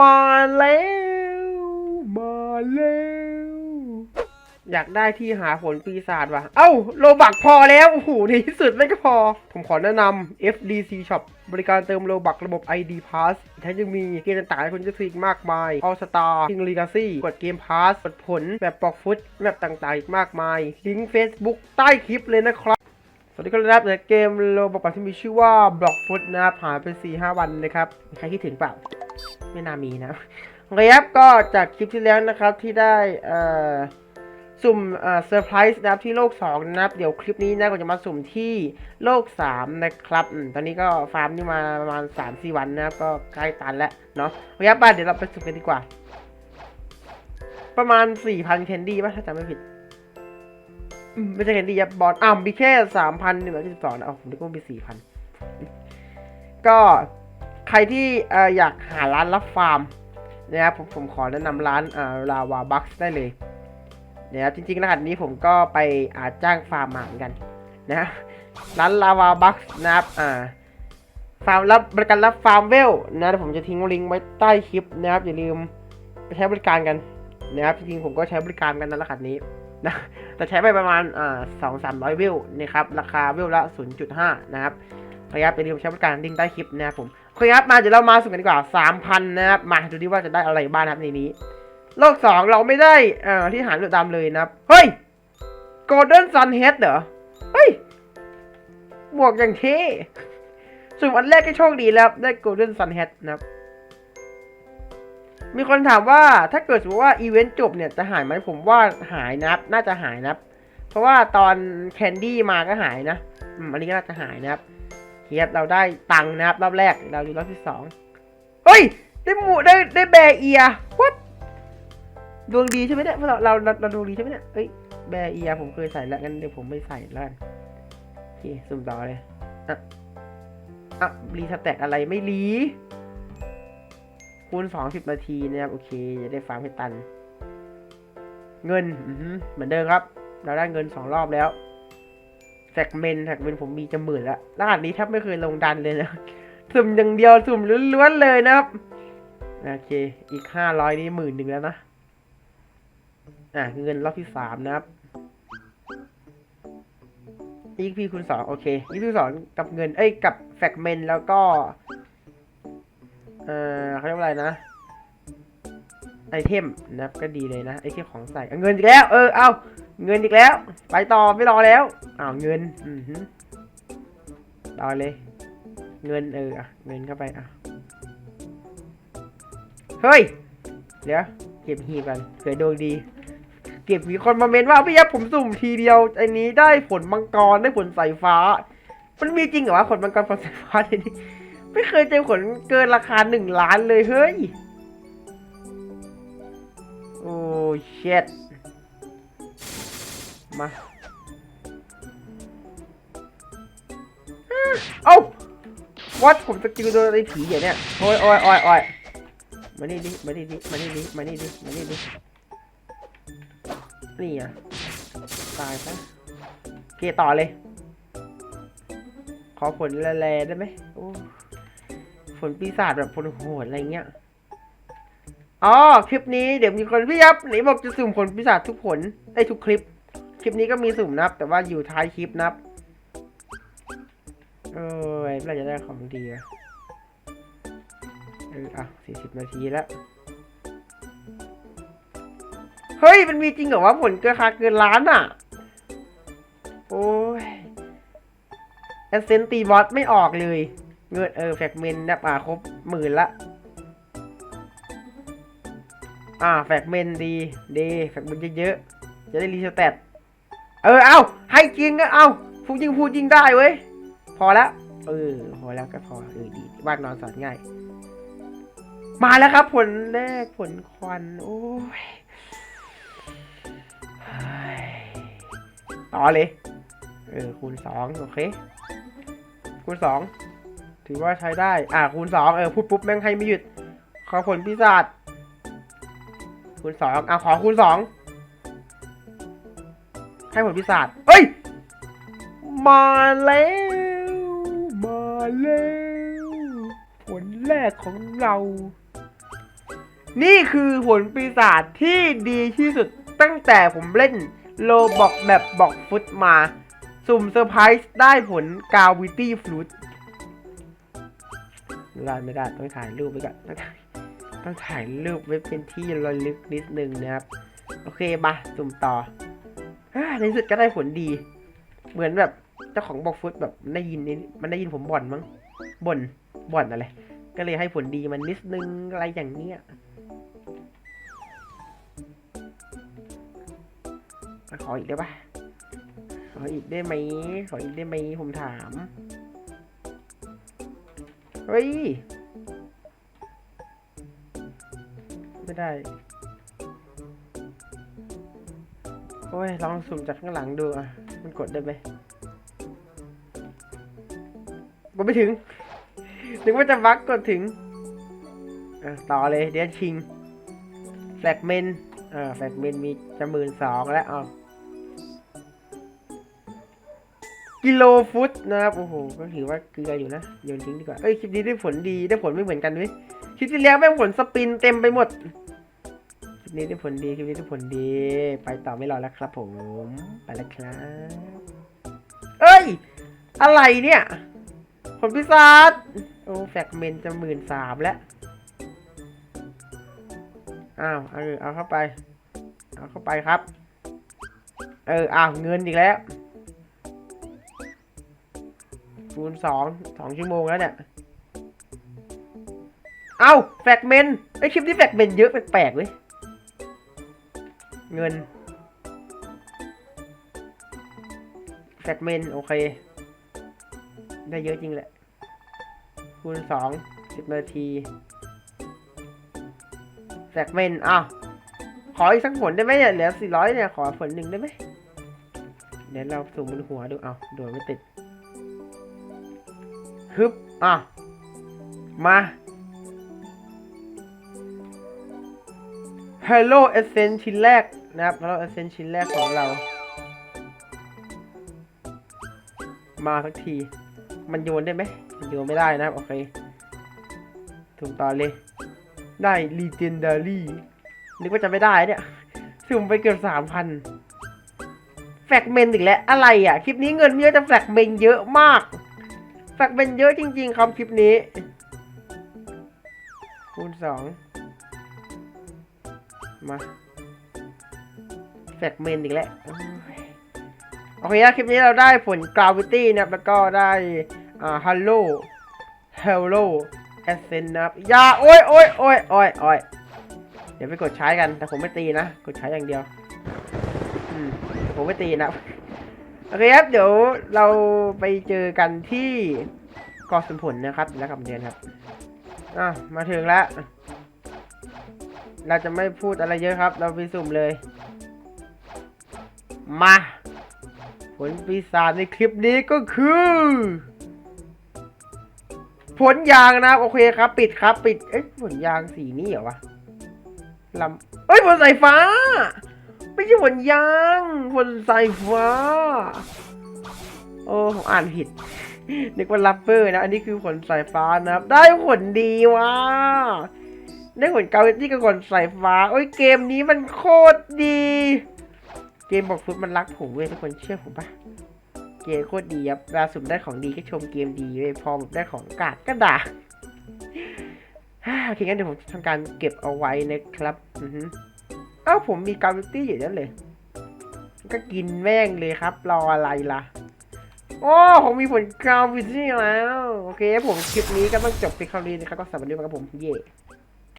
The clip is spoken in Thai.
มาแล้ว มาแล้ว อยากได้ที่หาผลปีศาจว่ะ เอ้า โลบักพอแล้ว โอ้โหในที่สุดไม่ก็พอ ผมขอแนะนำ FDC Shop บริการเติมโลบักระบบ ID Pass แถมยังมีเกมต่างๆให้คุณจะซื้ออีกมากมาย All Star King Legacy กดเกม Pass กดผลแบบปอกฟุตแบบต่างๆ อีกมากมาย ลิงก์ Facebook ใต้คลิปเลยนะครับสวัสดีครับในเกมโลบอกที่มีชื่อว่า Block Foot นะครับหายไป4-5 วันนะครับ ใครคิดถึงเปล่า ไม่น่ามีนะโอเคครับก็จากคลิปที่แล้วนะครับที่ได้เอ่อสุ่มเอ่อเซอร์ไพรส์นะครับที่โลก 2 นะครับ เดี๋ยวคลิปนี้นะก็จะมาสุ่มที่โลก 3 นะครับอตอนนี้ก็ฟาร์มนี่มาประมาณ 3-4 วันนะครับ ก็ใกล้ตันแล้วเนาะโอเคครับไปเดี๋ยวเราไปสุ่มกันดีกว่า ประมาณ 4,000 แคนดี้ป่ะถ้าจำไม่ผิดไม่ใช่แคนดี้ยับบอลอ้าวมีแค่สามพันหนึ่งร้อยสิบสองนะเอาผมนึกว่ามีสี่พันก็ ใครที่อยากหาร้านรับฟาร์มนะครับผมผมขอแนะนำร้านอ่าลาวาบัคได้เลยนะครับจริงๆรหัสนี้ผมก็ไปอาจ้างฟาร์มมาเหมือนกันนะร้านลาวาบัคนะครับอ่าฟาร์มรับบริการรับฟาร์มเวลนะผมจะทิ้งลิงก์ไว้ใต้คลิปนะครับอย่าลืมไปใช้บริการกันนะครับจริงๆผมก็ใช้บริการกันนะรหัสนี้นะแต่ใช้ไปประมาณอ่าสองสามร้อยวิวนะครับราคาวิวละ 0.5 นะครับพยายามไปดูใช้บริการลิงก์ใต้คลิปนะครับผม เคครับมาเดี๋ยวเรามาสุ่มกันดีกว่า3,000นะครับมาดูดิว่าจะได้อะไรบ้างครับในนี้โลก2เราไม่ได้เอ่อที่หารเลือดดำเลยนะครับเฮ้ย Golden Sun Head เหรอเฮ้ยบวกอย่างเท่สุ่มอันแรกก็โชคดีแล้วได้ Golden Sun Head นะครับมีคนถามว่าถ้าเกิดสมมติว่าอีเวนต์จบเนี่ยจะหายไหมผมว่าหายนะครับ น่าจะหายนะครับ เพราะว่าตอนแคนดี้มาก็หายนะอันนี้ก็น่าจะหายนะครับ เฮียบเราได้ตังค์นะครับรอบแรกเราดูรอบที่สองเฮ้ย ได้หมูได้ได้แบเอียวัดดวงดีใช่ไหมเนี่ยเราเราเราเราดวงดีใช่ไหมเนี่ยเอ้ยแบเอียผมเคยใส่แล้วงั้นเดี๋ยวผมไม่ใส่แล้วโอเคสุ่มต่อเลยอะอะรีสแต็กอะไรไม่รีคูณสองสิบนาทีนะครับโอเคจะได้ฟาร์มให้ตัน เงินเหมือนเดิมครับ เราได้เงินสองรอบแล้ว แฟกเมนแฟกเมนผมมีจะหมื่นละรหัสนี้แทบไม่เคยลงดันเลยนะ สุ่มอย่างเดียวสุ่มล้วนๆเลยนะครับ โอเค อีกห้าร้อยนี่หมื่นหนึ่งแล้วนะ อะเงินรอบที่สามนะครับอีกพีคูณสองโอเคอีกพีคูณสองกับเงิน เอ้ย กับแฟกเมนแล้วก็ เอ่อเขาเรียกว่าอะไรนะ ไอเทมนะครับก็ดีเลยนะไอเทมของใส่เงินอีกแล้วเออเอาเงินอีกแล้ว ไปต่อไม่รอแล้วอ้าวเงินอือหือต่อเลย เงินเอออะเงินเข้าไปอะเฮ้ยเดี๋ยวเก็บหีบกันเผื่อดวงดี เก็บมีคนมาเมนว่าพี่ยับผมสุ่มทีเดียวไอ้นี้ได้ผลมังกรได้ผลสายฟ้า มันมีจริงเหรอวะผลมังกรผลสายฟ้าทีนี้ไม่เคยเจอผลเกินราคาหนึ่งล้านเลยเฮ้ย เช็ดมาเอ้าวัดผมสกิลโดนไอ้ผีอย่างเนี้ยโอ้ยโอ้ยโอ้ยโอ้ยมานี่ดิมานี่ดิมานี่ดิมานี่ดิมานี่ดินี่อะตายซะโอเคต่อเลย ขอผลแร่ๆได้ไหมโอ้ผลปีศาจแบบผลโหดอะไรเงี้ย อ๋อคลิปนี้เดี๋ยวมีคนพี่ยับไหนบอกจะสุ่มผลปีศาจทุกผลไอ้ทุกคลิป คลิปนี้ก็มีสุ่มนะครับแต่ว่าอยู่ท้ายคลิปนะครับเออเราจะได้ของดีอะเอออะสี่สิบนาทีแล้ว เฮ้ย มันมีจริงเหรอว่าผลเกินคาเกินล้านอะ โอ้ยแอสเซนตีบอสไม่ออกเลย เงินเออแฟกเมนนะอ่าครบหมื่นละ อ่าแฟกเมนดีดีแฟกเมนเยอะๆจะได้รีสแตทเออเอาให้จริงก็เอาพูดจริงพูดจริงได้เว้ยพอแล้วเออพอแล้วก็พอเออดีวาดนอนสอนง่าย มาแล้วครับ ผลแรกผลควันโอ้ยเฮ้ยต่อเลย เออคูณสองโอเค คูณสองถือว่าใช้ได้ อ่าคูณสองเออพูดปุ๊บแม่งให้ไม่หยุดขอผลพิศาจ คูณสองอะขอคูณสองให้ผลพิศาจเฮ้ย มาแล้ว มาแล้ว ผลแรกของเรา นี่คือผลปีศาจที่ดีที่สุดตั้งแต่ผมเล่นโลบอกแบบบอกฟุตมา สุ่มเซอร์ไพรส์ได้ผลกาวิตี้ฟลูตไม่ได้ไม่ได้ ต้องถ่ายรูปไว้ก่อน ต้องถ่ายรูปไว้เป็นที่ระลึกนิดนึงนะครับ โอเคมาสุ่มต่ออในสุดก็ได้ผลดี เหมือนแบบเจ้าของบอกฟุตแบบได้ยินมันได้ยินผมบ่นมั้งบ่นบ่นอะไร ก็เลยให้ผลดีมันนิดนึงอะไรอย่างเนี้ยขออีกได้ปะขออีกได้ไหมขออีกได้ไหมผมถาม เฮ้ย ไม่ได้ โอ้ย ลองสุ่มจากข้างหลังดูอะ มันกดได้ไหมกดไม่ถึง นึกว่าจะบักกดถึงอะต่อเลยเดี๋ยวชิง แฟกเมนอ่าแฟกเมนมีจะหมื่นสองแล้วอะกิโลฟุตนะครับ โอ้โห ก็ถือว่าเกลืออยู่นะ โยนทิ้งดีกว่า เอ้ย คลิปนี้ได้ผลดี ได้ผลไม่เหมือนกันเว้ย ลิปที่แล้วแม่งผลสปินเต็มไปหมด คลิปนี้ได้ผลดี คลิปนี้ได้ผลดี ไปต่อไม่รอแล้วครับผม ไปแล้วครับ เอ้ย อะไรเนี่ย ผลพิศาจโอ้แฟกเมนจะหมื่นสามแล้ว อ้าว เออ เอาเข้าไป เอาเข้าไปครับ เออ อ้าว เงินอีกแล้วคูณสองสองชั่วโมงแล้วเนี่ย เอ้าแฟกเมนไอคลิปที่แฟกเมนเยอะแปลกๆเว้ย เงิน แฟกเมนโอเค ได้เยอะจริงแหละ คูณสองสิบนาที แฟกเมนอ้าวขออีกสักผลได้ไหมเนี่ยเหลือสี่ร้อยเนี่ย ขอผลหนึ่งได้ไหมเดี๋ยวเราสุ่มบนหัวดูเอาโดนไม่ติดฮึบอะมา Hello Essence ชิ้นแรกนะครับ Hello Essence ชิ้นแรกของเรา มาสักที มันโยนได้ไหมโยนไม่ได้นะครับ โอเคถุงต่อเลย ได้ Legendary นึกว่าจะไม่ได้เนี่ยสุ่มไปเกือบสามพันแฟกเมนอีกแล้ว อะไรอะ คลิปนี้เงินเยอะแต่แฟกเมนเยอะมาก แฟกเมนเยอะจริง ๆครับคลิปนี้ คูณสอง มาแฟกเมนอีกแล้วโอเคนะคลิปนี้เราได้ผล gravity นะครับแล้วก็ได้อ่า hello hello ascent นะครับอยาโอ้ยโอ้ยโอ้ยโอ้ยโอ้ยเดี๋ยวไปกดใช้กันแต่ผมไม่ตีนะ กดใช้อย่างเดียวอืมผมไม่ตีนะโอเคครับ เดี๋ยวเราไปเจอกันที่กาะสมผลนะครับ แล้วกับเดือนครับ อะ มาถึงแล้ว เราจะไม่พูดอะไรเยอะครับ เราไปสุ่มเลย มา ผลปีศาจในคลิปนี้ก็คือ ผลยางนะโอเคครับ ปิดครับ ปิด เอ๊ะผลยางสีนี้เหรอวะลำเอ้ยผลสายฟ้า ไม่ใช่ผลยางผลสายฟ้า โอ้ผมอ่านผิดนึกว่าลับเบอร์นะ อันนี้คือผลสายฟ้านะครับ ได้ผลดีว่ะ ได้ผลเกาตี้กับผลสายฟ้า โอ้ยเกมนี้มันโคตรดี เกมบอกฟุตมันรักผมเว้ยทุกคนเชื่อผมปะเกมโคตรดีครับเวลาสุมได้ของดีก็ชมเกมดีเว้ยพอแบบได้ของกากก็ด่าโอเคงั้นเดี๋ยวผมทำการเก็บเอาไว้นะครับอือฮึอ้าวผมมีกาวิตี้อยู่นั่นเลย ก็กินแม่งเลยครับ รออะไรล่ะ โอ้ผมมีผลกราวิตี้แล้ว โอเค ผมคลิปนี้ก็ต้องจบไปคราวนี้นะครับก็สวัสดีครับผมเย่